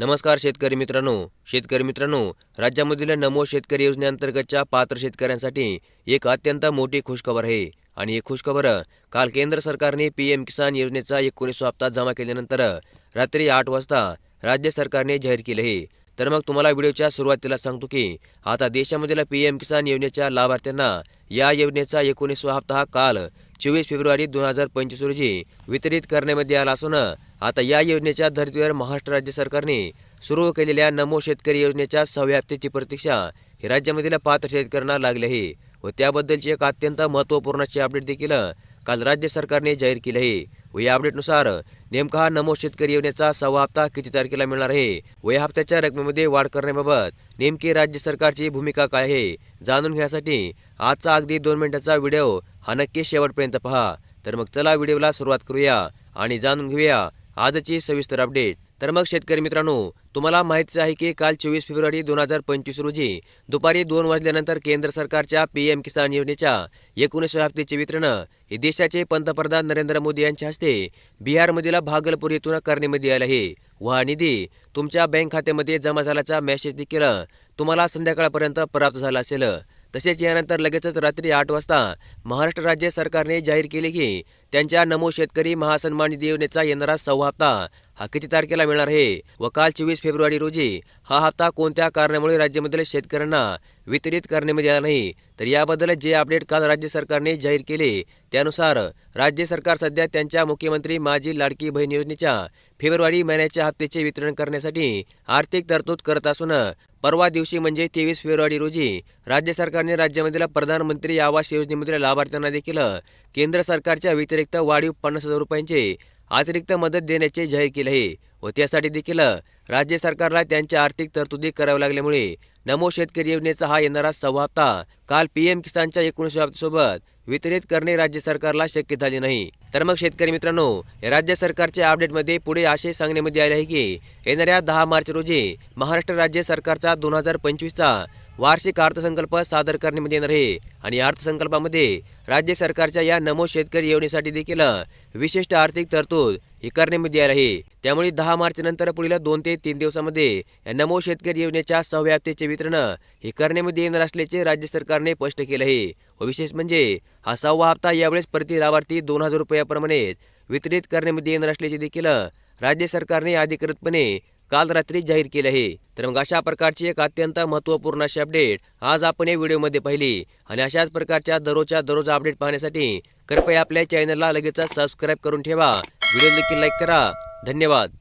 नमस्कार शेतकरी मित्रांनो. शेतकरी मित्रांनो राज्यामधील नमो शेतकरी योजनेअंतर्गतच्या पात्र शेतकऱ्यांसाठी एक अत्यंत मोठी खुशखबर आहे. आणि ही खुशखबर काल केंद्र सरकारने पी एम किसान योजनेचा एकोणीस हप्ता जमा केल्यानंतर रात्री आठ वाजता राज्य सरकारने जाहीर केले आहे. तर मग तुम्हाला व्हिडिओच्या सुरुवातीला सांगतो की आता देशामधील पी एम किसान योजनेच्या लाभार्थ्यांना या योजनेचा एकोणीसवा हप्ता हा काल चोवीस फेब्रुवारी दोन हजार पंचवीस रोजी वितरित करण्यामध्ये आला असून आता या योजनेच्या धर्तीवर महाराष्ट्र राज्य सरकारने सुरू केलेल्या नमो शेतकरी योजनेच्या सव्याप्तीची प्रतीक्षा ही राज्यामधील पात्र शेतकऱ्यांना लागली आहे व त्याबद्दलची एक अत्यंत महत्त्वपूर्ण अशी अपडेट देखील काल राज्य सरकारने जाहीर केली आहे व या अपडेटनुसार नेमका हा नमो शेतकरी योजनेचा सव्वा हप्ता किती तारखेला मिळणार आहे व या हप्त्याच्या रकमेमध्ये वाढ करण्याबाबत नेमकी राज्य सरकारची भूमिका काय आहे जाणून घेण्यासाठी आजचा अगदी दोन मिनिटाचा व्हिडिओ हा नक्की शेवटपर्यंत पहा. तर मग चला व्हिडिओला सुरुवात करूया आणि जाणून घेऊया आजची सविस्तर अपडेट. तर मग शेतकरी मित्रांनो तुम्हाला माहितीच आहे की काल चोवीस फेब्रुवारी दोन हजार पंचवीस रोजी दुपारी दोन वाजल्यानंतर केंद्र सरकारच्या पी एम किसान योजनेच्या एकोणीसव्या हप्त्याचे वितरण हे देशाचे पंतप्रधान नरेंद्र मोदी यांच्या हस्ते बिहारमधील भागलपूर येथून करण्यामध्ये आले आहे. व हा निधी तुमच्या बँक खात्यामध्ये जमा झाल्याचा मेसेज देखील तुम्हाला संध्याकाळपर्यंत प्राप्त झाला असेल. तसेच यानंतर लगेचच रात्री आठ वाजता महाराष्ट्र राज्य सरकारने जाहीर केले की त्यांच्या नमो शेतकरी महासन्मान निधी योजनेचा येणारा सव्वा हप्ता हा किती तारखेला मिळणार आहे व काल चोवीस फेब्रुवारी रोजी हा हप्ता कोणत्या कारणामुळे राज्यामधील शेतकऱ्यांना वितरित करण्यामध्ये आला नाही. तर याबद्दल जे अपडेट काल राज्य सरकारने जाहीर केले त्यानुसार राज्य सरकार सध्या त्यांच्या मुख्यमंत्री माझी लाडकी बहीण योजनेच्या फेब्रुवारी महिन्याच्या हप्त्याचे वितरण करण्यासाठी आर्थिक तरतूद करत असून परवा दिवशी म्हणजे तेवीस फेब्रुवारी रोजी राज्य सरकारने राज्यामधील प्रधानमंत्री आवास योजनेमधील लाभार्थ्यांना देखील केंद्र सरकारच्या व्यतिरिक्त वाढीव पन्नास हजार रुपयांचे अतिरिक्त मदत देण्याचे जाहीर केले आहे व त्यासाठी देखील राज्य सरकारला त्यांच्या आर्थिक तरतुदी कराव्या लागल्यामुळे नमो शेतकरी योजनेचा हा येणारा सव्वा हप्ता काल पी एम किसानच्या एकोणीसव्या हप्त्यासोबत वितरित करणे राज्य सरकारला शक्य झाले नाही. तर मग शेतकरी मित्रांनो राज्य सरकारच्या अपडेटमध्ये पुढे असे सांगण्यामध्ये आले आहे की येणाऱ्या दहा मार्च रोजी महाराष्ट्र राज्य सरकारचा दोन हजार पंचवीसचा वार्षिक अर्थसंकल्प सादर करण्यामध्ये येणार आहे. आणि अर्थसंकल्पामध्ये राज्य सरकारच्या या नमो शेतकरी योजनेसाठी देखील विशिष्ट आर्थिक तरतूद ही करण्यामध्ये आली आहे. त्यामुळे दहा मार्च नंतर पुढील दोन ते तीन दिवसामध्ये या नमो शेतकरी योजनेच्या सहाव्या हप्त्याचे वितरण हे करण्यामध्ये येणार असल्याचे राज्य सरकारने स्पष्ट केले आहे. व विशेष म्हणजे हा सहावा हप्ता यावेळेस प्रति लाभार्थी दोन हजार रुपयाप्रमाणे वितरित करण्यामध्ये येणार असल्याचे देखील राज्य सरकारने अधिकृतपणे काल रात्री जाहीर केले आहे. तर मग अशा प्रकारची एक अत्यंत महत्त्वपूर्ण अशी अपडेट आज आपण या व्हिडिओमध्ये पाहिली. आणि अशाच प्रकारच्या दररोजच्या दररोज अपडेट पाहण्यासाठी कृपया आपल्या चॅनलला लगेचच सबस्क्राईब करून ठेवा. व्हिडिओ देखील लाईक करा. धन्यवाद.